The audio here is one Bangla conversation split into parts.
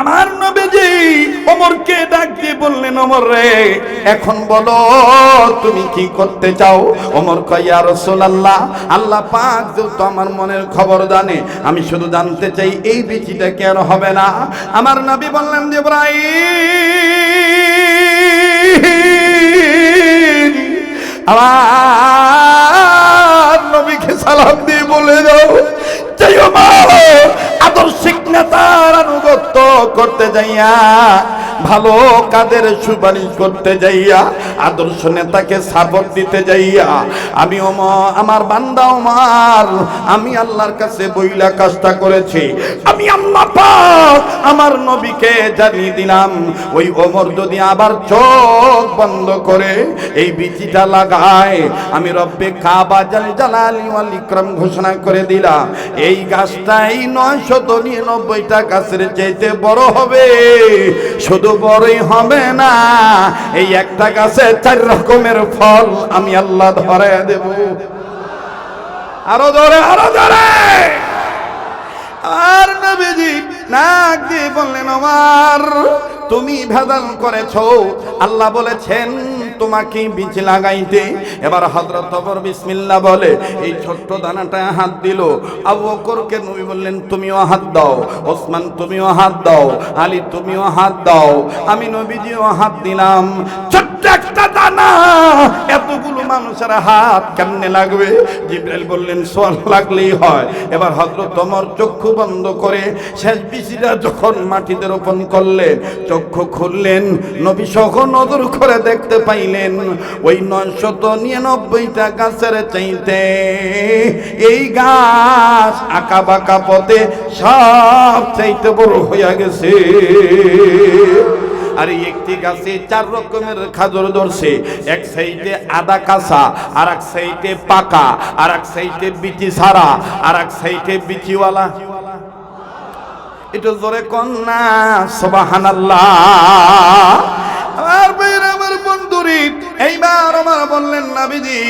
আমার নবীজি ওমরকে ডাক দিয়ে বললেন, ওমর রে, এখন বলো, তুমি কি করতে চাও? ওমর কয়া রাসূলুল্লাহ, আল্লাহ পাক যেহেতু আমার মনের খবর জানে, আমি শুধু জানতে চাই এই বিচিটা কেন হবে না? আমার নবী বললেন যে আমার নবীকে সালাম দিয়ে বলে দাও যাইও মা করতে যাইয়া ভালো কাদের সুপারিশ করতে যাইয়া, আদর্শ নেতাকে সাপোর্ট দিতে যাইয়া, আমি আমার বান্দা আমার আমি আল্লাহর কাছে বইলা কাজটা করেছি। আমি আল্লাহ আমার নবীকে জানিয়ে দিলাম, ওই ওমর যদি আবার চোখ বন্ধ করে এই বিচিটা লাগায়, আমি রব্বে কাবা জাল জালালি ওয়াল ঘোষণা করে দিলাম এই গাছটা এই গাছটাই নয়শত নিরানব্বইটা গাছের চাইতে বড় হবে। শুধু বড়ই হবে না। এই একটা গাছে চার রকমের ফল আমি আল্লাহ ধরে দেব। আরও ধরে আরও ধরে। আর নবীজি নাক দিয়ে বললেন আমার তুমি ভেদাল করেছ। আল্লাহ বলেছেন তোমাকে বীজ লাগাইতে। এবার হজরত ওমর বিসমিল্লা বলে, এই ছোট্ট দানাটা হাত দিল। আবু বকরকে নবী বললেন, তুমিও হাত দাও। ওসমান, তুমিও হাত দাও। আলী, তুমিও হাত দাও। আমি নবীজিও হাত দিলাম। একটা দানা। এতগুলো মানুষের হাত কেমনে লাগবে? জিব্রাইল বললেন, সোয়াল লাগলেই হয়। এবার হযরত ওমর চক্ষু বন্ধ করে শেষ বিচিরা যখন মাটিতে রোপণ করলেন, চক্ষু খুললেন নবী সহ নজর করে দেখতে পাইলেন, ওই নয়শত নিরানব্বইটা গাছের চাইতে এই গাছ আঁকা বাঁকা পথে সব চাইতে বড় হইয়া গেছে। আর একটি গাছে চার রকমের খাজর ধরছে। এক সাইডে আদা কাঁচা আর এক সাইডে পাকা আর এক সাইডে বিচি সারা আর এক সাইডে বিচিওয়ালা এটা জোরে কন্যা সুবহানাল্লাহ। আমার ভাইরা আমার বন্ধুরি এইবার আমার বললেন নাবিজি,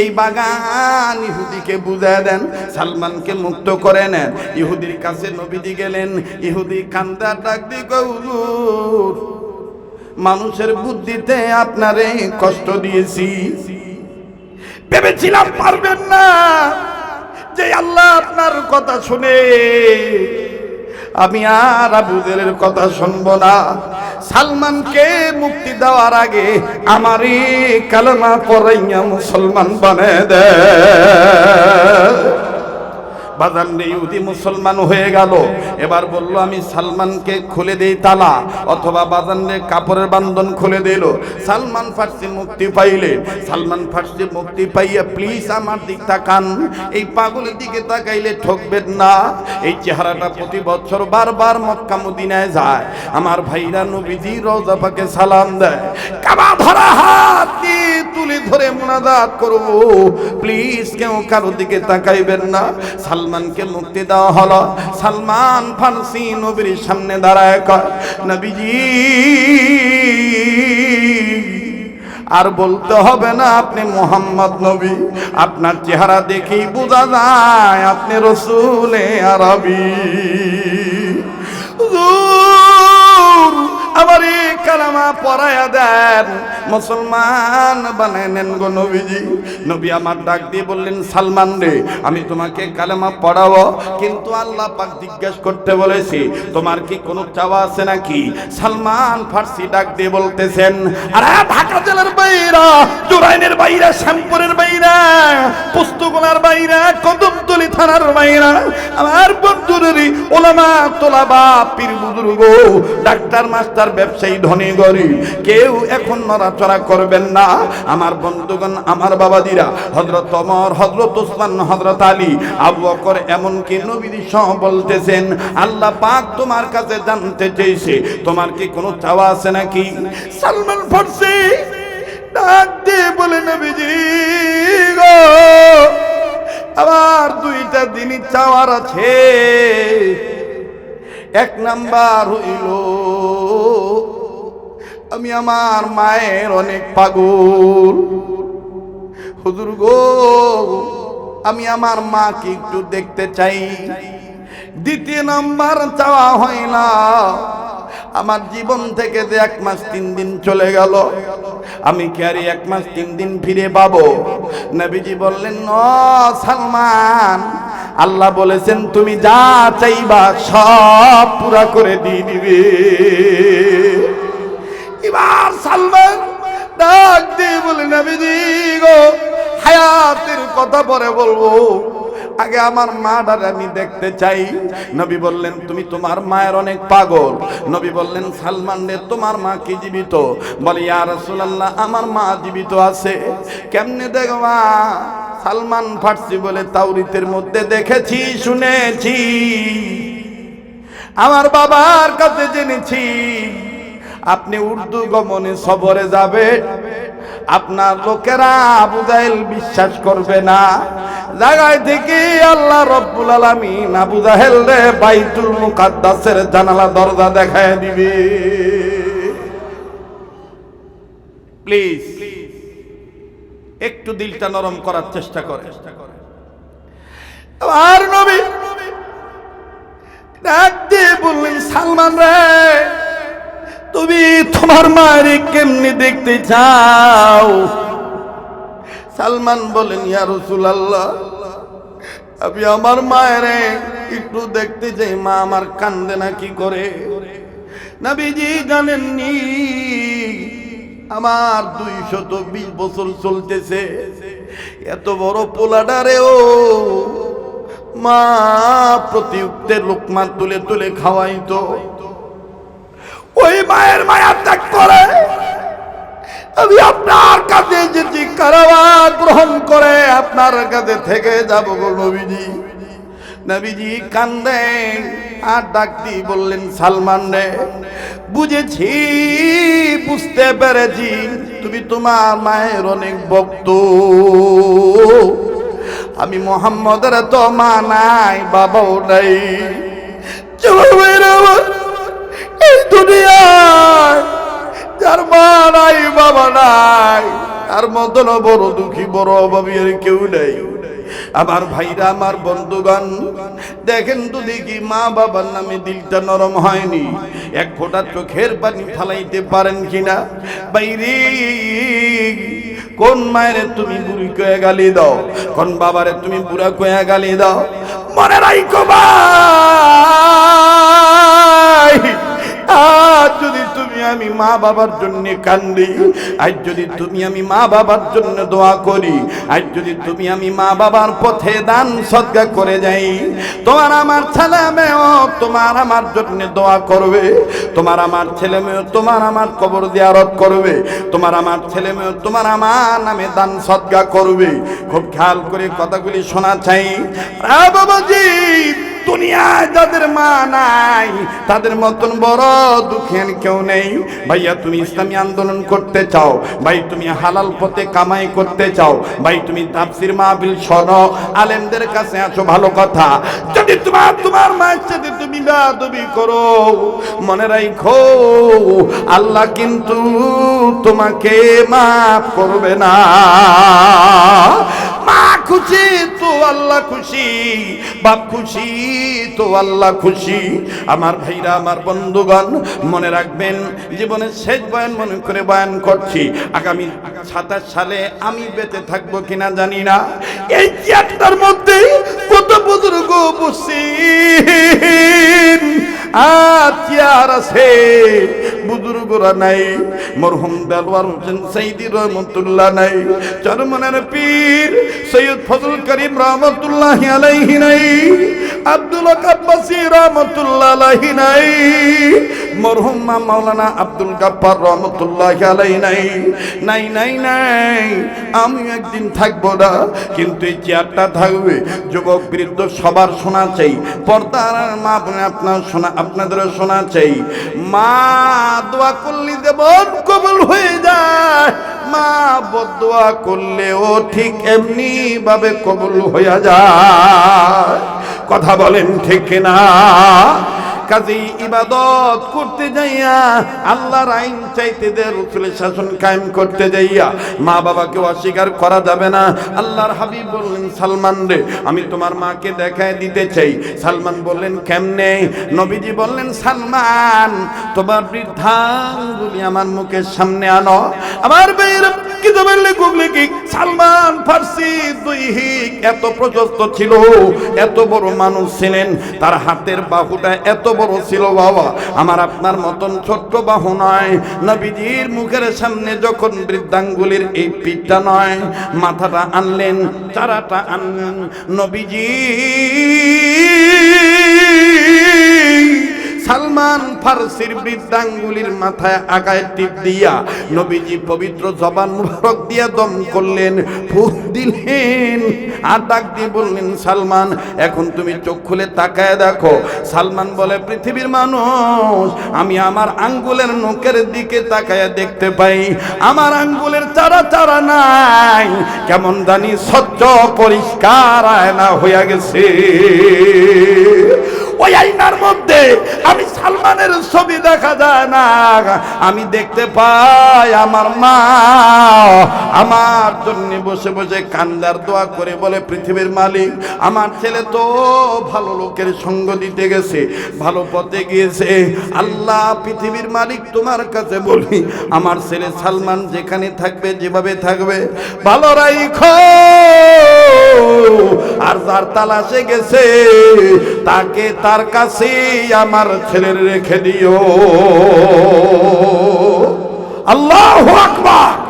এই বাগান ইহুদিকে বুঝায় দেন, সালমানকে মুক্ত করে নেন। ইহুদির কাছে নবীজি গেলেন, ইহুদি কান্দা ডাক দি গৌর মানুষের বুদ্ধিতে আপনারে কষ্ট দিয়েছি। ভেবেছিলাম পারবেন না যে আল্লাহ আপনার কথা শুনে আমি আর আবুদের কথা শুনব না। সালমানকে মুক্তি দেওয়ার আগে আমারই কালমা পড়াইয়া মুসলমান বানায় দেয়। বাজান ইহুদি মুসলমান হয়ে গেল। এবার বলল, আমি সালমানকে খুলে দেই তালা, অথবা বাজানরে কাপড়ের বান্ধন খুলে দিল। সালমান ফার্সি মুক্তি পাইলে। সালমান ফার্সি মুক্তি পাইয়া, প্লিজ আমার দিক তাকান, এই পাগলের দিকে তাকাইলে ঠকবেন না। এই চেহারাটা প্রতি বছর বারবার মক্কা মদিনায় যায়। আমার ভাইরা নবীজি রওজা পাকে সালাম দেয়, কাবা ধরা হাত তুলে ধরে মোনাজাত করব? প্লিজ কেউ কারও দিকে তাকাইবেন না। সালমানকে মুক্তি দেওয়া হলো। সালমান ফার্সি নবীর সামনে দাঁড়ায় কয়, নবীজি, আর বলতে হবে না আপনি মোহাম্মদ নবী। আপনার চেহারা দেখেই বোঝা যায় আপনি রসুলে আরবি। আমার এই কালামা পড়ায়া দেন। মুসলমান বানায় নেন গো নবীজি। নবী আমার ডাক দিয়ে বললেন, সালমান রে, আমি তোমাকে কালেমা পড়াবো, কিন্তু আল্লাহ পাক জিজ্ঞেস করতে বলেছি, তোমার কি কোনো চাওয়া আছে নাকি? সালমান ফার্সি ডাক দিয়ে বলতেছেন, আরে ঢাকা জেলার বাইরা, জোরাইনের বাইরা, শ্যামপুরের বাইরা পুস্তকলার বাইরা, কদমতলি থানার বাইরা, আমার বন্ধুরেরই ওলামা তোলাবা পীর বুজুর্গ, ডাক্তার, মাস্টার, ব্যবসায়ী, ধনী গরিব। কেউ এখন নড়াচড়া করবেন না। আমার বন্ধুগণ, আমার বাবাদিরা হজরত অমর হজরত ওসমান হজরত আলী, আবু বকর এমনকি নবীর সহ বলতেছেন, আল্লাহ পাক তোমার কাছে জানতে চেয়েছে। তোমার কি কোনো চাওয়া আছে নাকি? সালমান ফার্সি ডাক দিয়ে বলে, নবীজি গো আবার দুইটা দিনই চাওয়ার আছে। এক নাম্বার হইল আমি আমার মায়ের অনেক পাগল। হুজুর গো, আমি আমার মাকে একটু দেখতে চাই। দ্বিতীয় নাম্বার চাওয়া হয় না। আমার জীবন থেকে যে এক মাস তিন দিন চলে গেল, আমি কি আর এক মাস তিন দিন ফিরে পাবো? নবীজি বললেন, ন সালমান, আল্লাহ বলেছেন, তুমি যা চাইবা সব পুরা করে দিয়ে দিবে। সালমান ডাক দিয়ে বলে, নবীজি গো, হায়াতের কথা পরে বলব। আগে আমার মা মাটার আমি দেখতে চাই। নবী বললেন, তুমি তোমার মায়ের অনেক পাগল। নবী বললেন, সালমান রে, তোমার মা কি জীবিত? বলে, ইয়া রাসূলুল্লাহ, আমার মা জীবিত আছে। কেমনে দেখবা সালমান ফার্সি বলে তাওরিতের মধ্যে দেখেছি, শুনেছি। আমার বাবার কাছে জেনেছি। আপনি উর্দু গমনে সবরে যাবে। আপনার লোকেরা আবু জাহেল বিশ্বাস করবে না। জায়গায় থেকে আল্লাহ রব্বুল আলামিন আবু জাহেল রে বাইতুল মুকাদ্দাসের জানালা দরজা দেখায় দিবে। প্লিজ, একটু দিলটা নরম করার চেষ্টা করে। আর নবী, ডাক দিয়ে বললেন, সালমান রে তুমি তোমার মায়ের কেমনি দেখতে চাও? সালমান বলেন, ইয়া রসুল আল্লাহ আমি আমার মায়ের একটু দেখতে চাই। মা আমার কান্দে না, কি করে? নবীজি জানেননি, আমার দুইশত বিশ বছর চলতেছে। এত বড় পোলাডারেও মা প্রতি লোকমা তুলে তুলে খাওয়াইতো। ওই মায়ের মায়া ত্যাগ করে। আমি আপনার কাছে যেটি কারাবা গ্রহণ করে, আপনার কাছে থেকে যাব গো নবীজি। নবীজি কান্দে আর ডাক দিয়ে বললেন, সালমান রে, বুঝেছি, বুঝতে পেরেছি, তুমি তোমার মায়ের অনেক ভক্ত। আমি মোহাম্মদের তো মা নাই, বাবাও নাই। চলো যার মা বাবা নাই, তার মতন বড় দুঃখী, বড় অভাবী আর কেউ নেই। আমার ভাইরা, আমার বন্ধুগণ, দেখেন তো দেখি মা বাবার নামে দিলটা নরম হয়নি। এক ফোঁটা চোখের পানি ফালাইতে পারেন কিনা? বাইরে, কোন মায়ের তুমি বুড়ি কয়ে গালি দাও? কোন বাবারে তুমি বুড়া কয়ে গালি দাও? মনে রাইকো ভাই। আজ যদি তুমি আমি মা বাবার জন্য কান্দি আজ যদি তুমি আমি মা বাবার জন্য দোয়া করি আজ যদি তুমি আমি মা বাবার পথে দান সদ্গা করে যাই, তোমার আমার ছেলে মেয়েও তোমার আমার জন্য দোয়া করবে, তোমার আমার ছেলে মেয়েও তোমার আমার কবর জিয়ারত করবে, তোমার আমার ছেলে মেয়েও তোমার আমার নামে দান সদ্গা করবে। খুব খেয়াল করে কথাগুলি শোনা চাই। বাবাজি দুনিয়ায় যাদের মা নাই, তাদের মতন বড় দুঃখের কেউ নেই। ভাইয়া, তুমি ইসলামী আন্দোলন করতে চাও, ভাই, তুমি হালাল পথে কামাই করতে চাও, ভাই, তুমি তাফসির মাহফিল শোনো, আলেমদের কাছে আসো ভালো কথা। যদি তোমার তোমার মায়ের সাথে তুমি বাদবি করো, মনে রাখো, আল্লাহ কিন্তু তোমাকে মাফ করবে না। মা খুশি, তো আল্লাহ খুশি, বাপ খুশি, তো আল্লাহ খুশি। আমার ভাইরা, আমার বন্ধুগণ, মনে রাখবেন জীবনের শেষ বয়ান মনে করে বয়ান করছি। আগামী সাতাশ সালে আমি বেঁচে থাকব কিনা জানি না। এই চেয়ারটার মধ্যে কত বুজুর্গ বসিন আর চেয়ার আছে বুজুর্গরা নাই, মরহুম দেলওয়ার হোসেন সাইদি রহমতুল্লাহ নাই, চরমনের পীর সৈয়দ ফজল করিম রহমতুল্লাহ আলাইহি নাই, আব্দুল কাব্বাসি রহমতুল্লাহ আলাইহি নাই, মরহুম মাওলানা আব্দুল গাফফার রহমতুল্লাহ আলাইহি নাই নাই নাই নাই আমি একদিন থাকব না, কিন্তু এই চেয়ারটা থাকবে, যুবক বৃদ্ধ সবার শোনা চাই, পর্দার মা আপনার শোনা, আপনাদেরও শোনা চাই, মা দোয়া করলি দেবন কবল হয়ে যায়। মা বদোয়া করলেও ঠিক এমনি ভাবে কবল হয়ে যায়। কথা বলেন ঠিক না কাজেই ইবাদত করতে যাইয়া আল্লাহর আইন চাইতে দে রসুলের শাসন কায়েম করতে যাইয়া। মা বাবাকে অস্বীকার করা যাবে না। আল্লাহর হাবিব বললেন, সালমান রে, আমি তোমার মাকে দেখায় দিতে চাই। সালমান বললেন, কেমনে? নবীজি বললেন, সালমান, তোমার বৃদ্ধাঙ্গুলি আমার মুখের সামনে আনো। আমার বের কিতাবের লেখক লেখিক সালমান ফার্সি দৈহিক এত প্রশস্ত ছিল? এত বড় মানুষ ছিলেন, তার হাতের বাহুটা এত বড় ছিল বাবা। আমার আপনার মতন ছোট্ট বাহু নয়। নবীজির মুখের সামনে যখন বৃদ্ধাঙ্গুলির এই পিঠটা নয়, মাথাটা আনলেন, চারাটা আনলেন, নবীজি সালমান ফারসির বৃদ্ধাঙ্গুলির মাথায় আগায় টিপ দিয়া নবীজি পবিত্র জবান মুবারক দিয়া দম করলেন, ফুক দিলেন আর ডাক দিয়ে বললেন, সালমান, এখন তুমি চোখ খুলে তাকায় দেখো। সালমান বলে, পৃথিবীর মানুষ, আমি আমার আঙ্গুলের নোকের দিকে তাকায় দেখতে পাই। আমার আঙ্গুলের চারা চারা নাই। কেমন জানি স্বচ্ছ, পরিষ্কার আয়না হইয়া গেছে। ওই আইনার মধ্যে আমি সালমানের ছবি দেখা যায় না। আমি দেখতে পাই আমার মা আমার জন্য বসে বসে কান্দার দোয়া করে বলে, পৃথিবীর মালিক, আমার ছেলে তো ভালো লোকের সঙ্গ দিতে গেছে, ভালো পথে গিয়েছে। আল্লাহ পৃথিবীর মালিক তোমার কাছে বলি, আমার ছেলে সালমান যেখানে থাকবে, যেভাবে থাকবে, ভালো রাইখো। আর যার তালাশে গেছে তাকে তার কাছে আমার ছেলের রেখে দিও। আল্লাহ আকবার।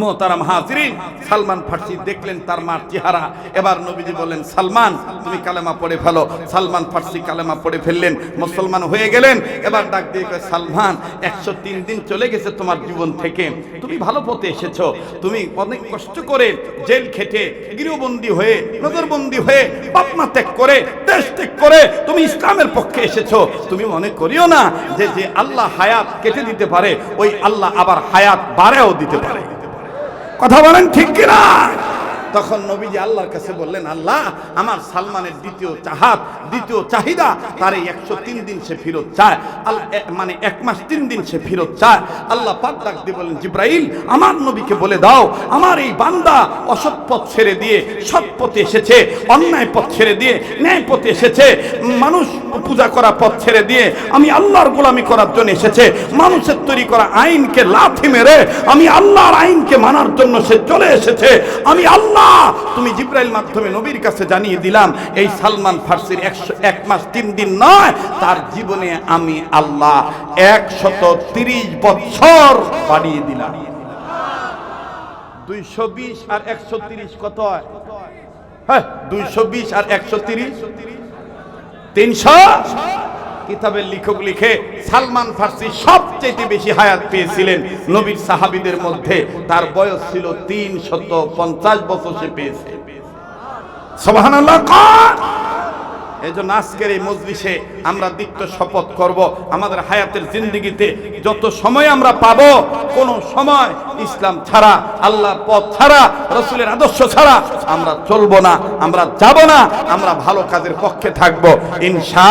মোহতারাম হাজরিন। সালমান ফার্সি দেখলেন তার মার চেহারা। এবার নবীজি বললেন, সালমান, তুমি কালেমা পড়ে ফেলো। সালমান ফার্সি কালেমা পড়ে ফেললেন, মুসলমান হয়ে গেলেন। এবার ডাক দিয়ে সালমান, একশো তিন দিন চলে গেছে তোমার জীবন থেকে। তুমি ভালো পথে এসেছ। তুমি অনেক কষ্ট করে জেল খেটে, গৃহবন্দী হয়ে নজরবন্দি হয়ে বাপমা ত্যাগ করে, দেশ ত্যাগ করে তুমি ইসলামের পক্ষে এসেছ। তুমি মনে করিও না যে যে আল্লাহ হায়াত কেটে দিতে পারে, ওই আল্লাহ আবার হায়াত বাড়াও দিতে পারে। কথা বলেন ঠিক কিনা? তখন নবীজি আল্লাহর কাছে বললেন, আল্লাহ, আমার সালমানের দ্বিতীয় চাহাত, দ্বিতীয় চাহিদা, তার এই একশো তিন দিন সে ফেরত চায়। আল্লাহ মানে এক মাস তিন দিন সে ফেরত চায়। আল্লাহ পাক ডাক দিয়ে বলেন জিব্রাইল, আমার নবীকে বলে দাও, আমার এই বান্দা অসৎ পথ ছেড়ে দিয়ে, সৎ পথে এসেছে, অন্যায় পথ ছেড়ে দিয়ে, ন্যায় পথে এসেছে। মানুষ পূজা করা পথ ছেড়ে দিয়ে আমি আল্লাহর গোলামি করার জন্য এসেছে। মানুষের তৈরি করা আইনকে লাথি মেরে আমি আল্লাহর আইনকে মানার জন্য সে চলে এসেছে। আমি আল্লাহ, তুমি জিব্রাইল মাধ্যমে নবীর কাছে জানিয়ে দিলাম, এই সালমান ফার্সির একশো, এক মাস তিন দিন নয়, তার জীবনে আমি আল্লাহ একশত তিরিশ বছর বাড়িয়ে দিলাম। দুইশো বিশ আর একশো তিরিশ কত হয়? হ্যাঁ দুইশো বিশ আর একশো তিরিশ। তিনশো কিতাবের লেখক লিখে সালমান ফার্সি সবচেয়ে বেশি হায়াত পেয়েছিলেন নবীর সাহাবীদের মধ্যে। তার বয়স ছিল তিন শত পঞ্চাশ বছর সে পেয়েছে। সুবহানাল্লাহ কর এই জন্য আজকের এই মজলিসে আমরা দিত্য শপথ করব। আমাদের হায়াতের জিন্দিগিতে যত সময় আমরা পাব, কোন সময় ইসলাম ছাড়া, আল্লাহর পথ ছাড়া, রসুলের আদর্শ ছাড়া আমরা চলবো না, আমরা যাব না, আমরা ভালো কাজের পক্ষে থাকব। ইনশা